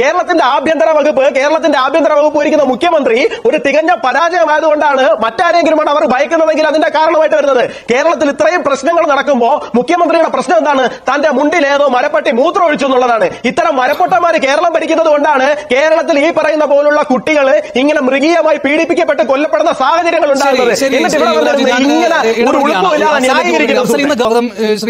കേരളത്തിന്റെ ആഭ്യന്തര വകുപ്പ് കേരളത്തിന്റെ ആഭ്യന്തര വകുപ്പ് ഭരിക്കുന്ന മുഖ്യമന്ത്രി ഒരു തികഞ്ഞ പരാജയമായതുകൊണ്ടാണ് മറ്റാരെങ്കിലുമാണ് അവർ ഭയക്കുന്നതെങ്കിൽ അതിന്റെ കാരണമായിട്ട് വരുന്നത്. കേരളത്തിൽ ഇത്രയും പ്രശ്നങ്ങൾ നടക്കുമ്പോൾ മുഖ്യമന്ത്രിയുടെ പ്രശ്നം എന്താണ്? തന്റെ മുണ്ടിലേതോ മരപ്പട്ടി മൂത്രം ഒഴിച്ചു എന്നുള്ളതാണ്. ഇത്തരം മരപ്പൊട്ടന്മാര് കേരളം ഭരിക്കുന്നത് കൊണ്ടാണ് കേരളത്തിൽ ഈ പറയുന്ന പോലുള്ള കുട്ടികൾ ഇങ്ങനെ മൃഗീയമായി പീഡിപ്പിക്കപ്പെട്ട് കൊല്ലപ്പെടുന്ന സാഹചര്യങ്ങൾ ഉണ്ടാകുന്നത്. ശരി,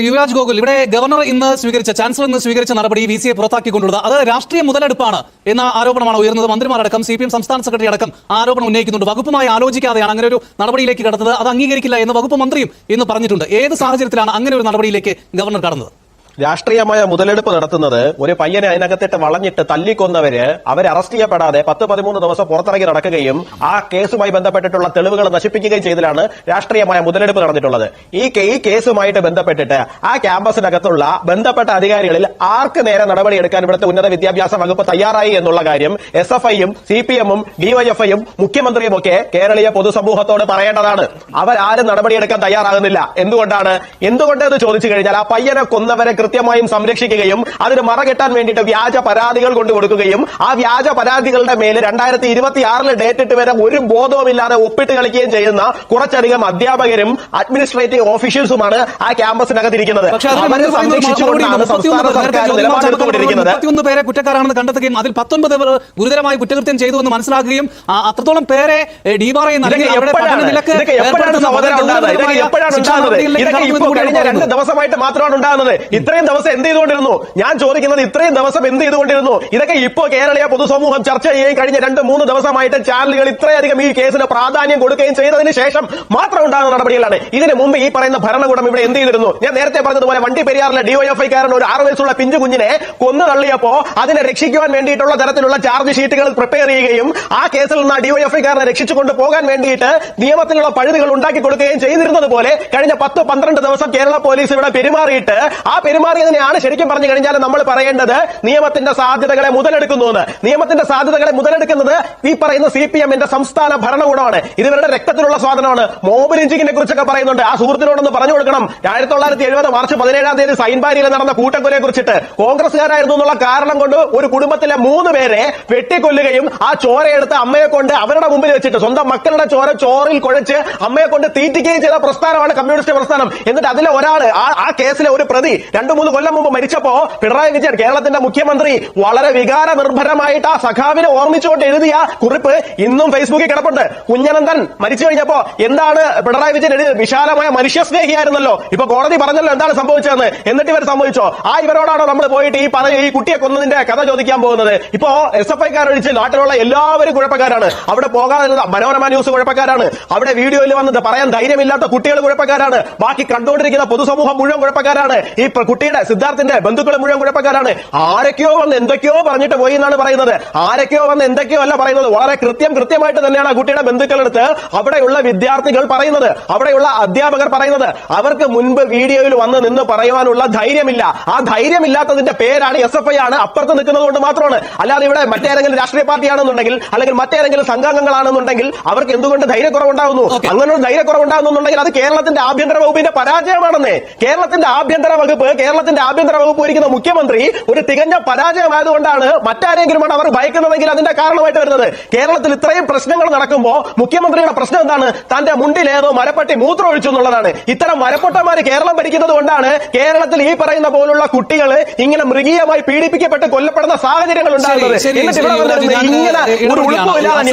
യുവരാജ്, ഗോകുൽ ഇവിടെ ഗവർണർ ഇന്ന് സ്വീകരിച്ച ചാൻസലർ ഇന്ന് സ്വീകരിച്ച നടപടി വി സിയെ പുറത്താക്കിക്കൊണ്ടുള്ളത്. അത് രാഷ്ട്രീയ മുതലെടുപ്പാണ് എന്ന ആരോപണമാണ് ഉയർന്നത്. മന്ത്രിമാരടക്കം സി പി എം സംസ്ഥാന സെക്രട്ടറി അടക്കം ആരോപണം ഉന്നയിക്കുന്നുണ്ട്. വകുപ്പുമായി ആലോചിക്കാതെയാണ് അങ്ങനെ ഒരു നടപടിയിലേക്ക് കടന്നത് അത് അംഗീകരിക്കില്ല എന്ന് വകുപ്പ് മന്ത്രിയും ഇന്ന് പറഞ്ഞിട്ടുണ്ട്. ഏത് സാഹചര്യത്തിലാണ് അങ്ങനെ ഒരു നടപടിയിലേക്ക് ഗവർണർ കടന്നത്? രാഷ്ട്രീയമായ മുതലെടുപ്പ് നടത്തുന്നത് ഒരു പയ്യനെ അതിനകത്തിട്ട് വളഞ്ഞിട്ട് തല്ലിക്കൊന്നവര് അവരെ അറസ്റ്റ് ചെയ്യപ്പെടാതെ പത്ത് പതിമൂന്ന് ദിവസം പുറത്തിറങ്ങി നടക്കുകയും ആ കേസുമായി ബന്ധപ്പെട്ടിട്ടുള്ള തെളിവുകൾ നശിപ്പിക്കുകയും ചെയ്തതിലാണ് രാഷ്ട്രീയമായ മുതലെടുപ്പ് നടന്നിട്ടുള്ളത്. ഈ ഈ കേസുമായിട്ട് ബന്ധപ്പെട്ടിട്ട് ആ ക്യാമ്പസിനകത്തുള്ള ബന്ധപ്പെട്ട അധികാരികളിൽ ആർക്ക് നേരെ നടപടിയെടുക്കാൻ ഇവിടുത്തെ ഉന്നത വിദ്യാഭ്യാസ വകുപ്പ് തയ്യാറായി എന്നുള്ള കാര്യം എസ് എഫ് ഐയും സി പി എമ്മും ഡിവൈഎഫ്ഐയും മുഖ്യമന്ത്രിയും ഒക്കെ കേരളീയ പൊതുസമൂഹത്തോട് പറയേണ്ടതാണ്. അവരാരും നടപടിയെടുക്കാൻ തയ്യാറാകുന്നില്ല. എന്തുകൊണ്ടാണ്? എന്തുകൊണ്ടെന്ന് ചോദിച്ചു കഴിഞ്ഞാൽ ആ പയ്യനെ കൊന്നവരെ കൃത്യമായും സംരക്ഷിക്കുകയും അതിന് മറകെട്ടാൻ വേണ്ടിയിട്ട് വ്യാജ പരാതികൾ കൊണ്ടു കൊടുക്കുകയും ആ വ്യാജ പരാതികളുടെ മേലെ രണ്ടായിരത്തി ഇരുപത്തി ആറിലെ ഡേറ്റ് ഇട്ട് വരെ ഒരു ബോധവുമില്ലാതെ ഒപ്പിട്ട് കളിക്കുകയും ചെയ്യുന്ന കുറച്ചധികം അധ്യാപകരും അഡ്മിനിസ്ട്രേറ്റീവ് ഓഫീഷ്യൽസുമാണ് ആ ക്യാമ്പസിനകത്തിരിക്കുന്നത്. അവരെ സംരക്ഷിച്ചുകൊണ്ടാണ് സംസ്ഥാന സർക്കാർ നിലപാടെടുത്തുകൊണ്ടിരിക്കുന്നത്. പേരെ കുറ്റക്കാരാണെന്ന് കണ്ടെത്തുകയും അതിൽ പത്തൊൻപത് പേർ ഗുരുതരമായ കുറ്റകൃത്യം ചെയ്തു എന്ന് മനസ്സിലാക്കുകയും അത്രത്തോളം പേരെ ഡീബാർ രണ്ട് ദിവസമായിട്ട് മാത്രമാണ് ഉണ്ടാകുന്നത്. ഇത്രയും ദിവസം എന്ത് ചെയ്തുകൊണ്ടിരുന്നു? ഞാൻ ചോദിക്കുന്നത് ഇത്രയും ദിവസം എന്ത് ചെയ്തുകൊണ്ടിരുന്നു? ഇതൊക്കെ ഇപ്പോ കേരളീയ പൊതുസമൂഹം ചർച്ച ചെയ്യുകയും കഴിഞ്ഞ രണ്ട് മൂന്ന് ദിവസമായിട്ട് ചാനലുകൾ ഇത്രയധികം ഈ കേസിന് പ്രാധാന്യം കൊടുക്കുകയും ചെയ്തതിന് ശേഷം മാത്രം ഉണ്ടാകുന്ന നടപടികളാണ്. ഇതിന് മുമ്പ് ഈ പറയുന്ന ഭരണകൂടം ഇവിടെ എന്ത് ചെയ്തിരുന്നു? ഞാൻ നേരത്തെ പറഞ്ഞതുപോലെ വണ്ടി പെരിയാറിലെ ഡിവൈഎഫ്ഐക്കാരൻ ഒരു ആറ് വയസ്സുള്ള പിഞ്ചു കുഞ്ഞിനെ കൊന്നു തള്ളിയപ്പോ അതിനെ രക്ഷിക്കുവാൻ വേണ്ടിയിട്ടുള്ള തരത്തിലുള്ള ചാർജ് ഷീറ്റുകൾ പ്രിപ്പയർ ചെയ്യുകയും ആ കേസിൽ നിന്ന് ഡിവൈഎഫ്ഐക്കാരനെ രക്ഷിച്ചുകൊണ്ട് പോകാൻ വേണ്ടിയിട്ട് നിയമത്തിലുള്ള പഴുതുകൾ ഉണ്ടാക്കി കൊടുക്കുകയും ചെയ്തിരുന്നത് പോലെ കഴിഞ്ഞ പത്ത് പന്ത്രണ്ട് ദിവസം കേരള പോലീസ് ഇവിടെ പെരുമാറിയിട്ട് ആ പെരുമാറിയതിനെയാണ് ശരിക്കും പറഞ്ഞു കഴിഞ്ഞാൽ നമ്മൾ പറയേണ്ടത് നിയമത്തിന്റെ സാധ്യതകളെ മുതലെടുക്കുന്നു എന്ന്. നിയമത്തിന്റെ സാധ്യതകളെ മുതലെടുക്കുന്നത് ഈ പറയുന്ന സി പി എമ്മിന്റെ സംസ്ഥാന ഭരണകൂടമാണ്. ഇവരുടെ രക്തത്തിലുള്ള സ്വാധനമാണ്. മോബ് ലിഞ്ചിങ്ങിനെ കുറിച്ചൊക്കെ പറയുന്നുണ്ട്. ആ സുഹൃത്തിനോടൊന്ന് പറഞ്ഞു കൊടുക്കണം. ആയിരത്തി തൊള്ളായിരത്തി എഴുപത് മാർച്ച് പതിനേഴാം തീയതി സൈൻബാരിയിൽ നടന്ന കൂട്ടക്കൊലയെ കുറിച്ചിട്ട് കോൺഗ്രസ്സുകാരായിരുന്നു എന്നുള്ള കാരണം കൊണ്ട് ഒരു കുടുംബത്തിലെ മൂന്ന് പേരെ വെട്ടിക്കൊല്ലുകയും ആ ചോരയെടുത്ത് അമ്മയെ കൊണ്ട് അവരുടെ മുമ്പിൽ വെച്ചിട്ട് സ്വന്തം മക്കളുടെ ചോര ചോറിൽ കുഴച്ച് അമ്മയെ കൊണ്ട് തീറ്റിക്കുകയും ചെയ്ത പ്രസ്ഥാനമാണ് കമ്മ്യൂണിസ്റ്റ് പ്രസ്ഥാനം. എന്നിട്ട് അതിലെ ഒരാൾ ആ കേസിലെ ഒരു പ്രതി രണ്ടു മൂന്ന് കൊല്ലം മുമ്പ് മരിച്ചപ്പോ പിണറായി വിജയൻ കേരളത്തിന്റെ മുഖ്യമന്ത്രി വളരെ വികാര നിർഭരമായിട്ട് ആ സഖാവിനെ ഓർമ്മിച്ചുകൊണ്ട് എഴുതിയ കുറിപ്പ് ഇന്നും ഫേസ്ബുക്കിൽ കിടപ്പുണ്ട്. കുഞ്ഞനന്ദൻ മരിച്ചു കഴിഞ്ഞപ്പോ എന്താണ് പിണറായി വിജയൻ എഴുതിയത്? വിശാലമായ മനുഷ്യസ്നേഹിയായിരുന്നല്ലോ. ഇപ്പൊ കോടതി പറഞ്ഞല്ലോ എന്താണ് സംഭവിച്ചതെന്ന്. എന്നിട്ട് ഇവർ സംഭവിച്ചോ? ആ ഇവരോടാണോ നമ്മൾ പോയിട്ട് ഈ പറഞ്ഞ ഈ കുട്ടിയെ കൊന്നതിന്റെ കഥ ചോദിക്കാൻ പോകുന്നത്? ഇപ്പോ എസ് എഫ് ഐക്കാർ ഒഴിച്ച് നാട്ടിലുള്ള എല്ലാവരും കുഴപ്പക്കാരാണ്. അവിടെ പോകാതെ മനോരമ ന്യൂസ് കുഴപ്പക്കാരാണ്. അവിടെ വീഡിയോയിൽ വന്നത് പറയാൻ ധൈര്യമില്ലാത്ത കുട്ടികൾ കുഴപ്പക്കാരാണ്. ബാക്കി കണ്ടുകൊണ്ടിരിക്കുന്ന പൊതുസമൂഹം മുഴുവൻ കുഴപ്പക്കാരാണ്. ഈ പ- കുട്ടിയുടെ സിദ്ധാർത്ഥിന്റെ ബന്ധുക്കൾ മുഴുവൻ കുഴപ്പക്കാരാണ്. ആരൊക്കെയോ വന്ന് എന്തൊക്കെയോ പറഞ്ഞിട്ട് പോയി എന്നാണ് പറയുന്നത്. ആരൊക്കെയോ വന്ന് എന്തൊക്കെയോ അല്ല പറയുന്നത്. വളരെ കൃത്യം കൃത്യമായിട്ട് തന്നെയാണ് ആ കുട്ടിയുടെ ബന്ധുക്കളെടുത്ത് അവിടെയുള്ള വിദ്യാർത്ഥികൾ പറയുന്നത്. അവിടെയുള്ള അധ്യാപകർ പറയുന്നത്. അവർക്ക് മുൻപ് വീഡിയോയിൽ വന്ന് നിന്ന് പറയുവാനുള്ള ധൈര്യമില്ല. ആ ധൈര്യമില്ലാത്തതിന്റെ പേരാണ് എസ് എഫ് ഐ ആണ്. അപ്പുറത്ത് നിൽക്കുന്നത് കൊണ്ട് മാത്രമാണ്. അല്ലാതെ ഇവിടെ മറ്റേതെങ്കിലും രാഷ്ട്രീയ പാർട്ടിയാണെന്നുണ്ടെങ്കിൽ അല്ലെങ്കിൽ മറ്റേതെങ്കിലും സംഘാംഗങ്ങളാണെന്നുണ്ടെങ്കിൽ അവർക്ക് എന്തുകൊണ്ട് ധൈര്യക്കുറവുണ്ടാകുന്നു ഉണ്ടാകുന്നു അങ്ങനെ ഒരു ധൈര്യക്കുറവുണ്ടാകുന്നുണ്ടെങ്കിൽ അത് കേരളത്തിന്റെ ആഭ്യന്തര വകുപ്പിന്റെ പരാജയമാണെന്നേ. കേരളത്തിന്റെ ആഭ്യന്തര വകുപ്പ് കേരളത്തിന്റെ ആഭ്യന്തര വകുപ്പ് ഭരിക്കുന്ന മുഖ്യമന്ത്രി ഒരു തികഞ്ഞ പരാജയമായതുകൊണ്ടാണ് മറ്റാരെങ്കിലുമാണ് അവർ ഭയക്കുന്നതെങ്കിൽ അതിന്റെ കാരണമായിട്ട് വരുന്നത്. കേരളത്തിൽ ഇത്രയും പ്രശ്നങ്ങൾ നടക്കുമ്പോൾ മുഖ്യമന്ത്രിയുടെ പ്രശ്നം എന്താണ്? തന്റെ മുണ്ടിലേതോ മരപ്പട്ടി മൂത്രം ഒഴിച്ചു എന്നുള്ളതാണ്. ഇത്തരം മരപ്പൊട്ടന്മാര് കേരളം ഭരിക്കുന്നത് കൊണ്ടാണ് കേരളത്തിൽ ഈ പറയുന്ന പോലുള്ള കുട്ടികൾ ഇങ്ങനെ മൃഗീയമായി പീഡിപ്പിക്കപ്പെട്ട് കൊല്ലപ്പെടുന്ന സാഹചര്യങ്ങൾ ഉണ്ടാകുന്നത്. എന്നിട്ട് ഇവിടെ ഇങ്ങനെ ഒരു ഉളുപ്പില്ലാതെ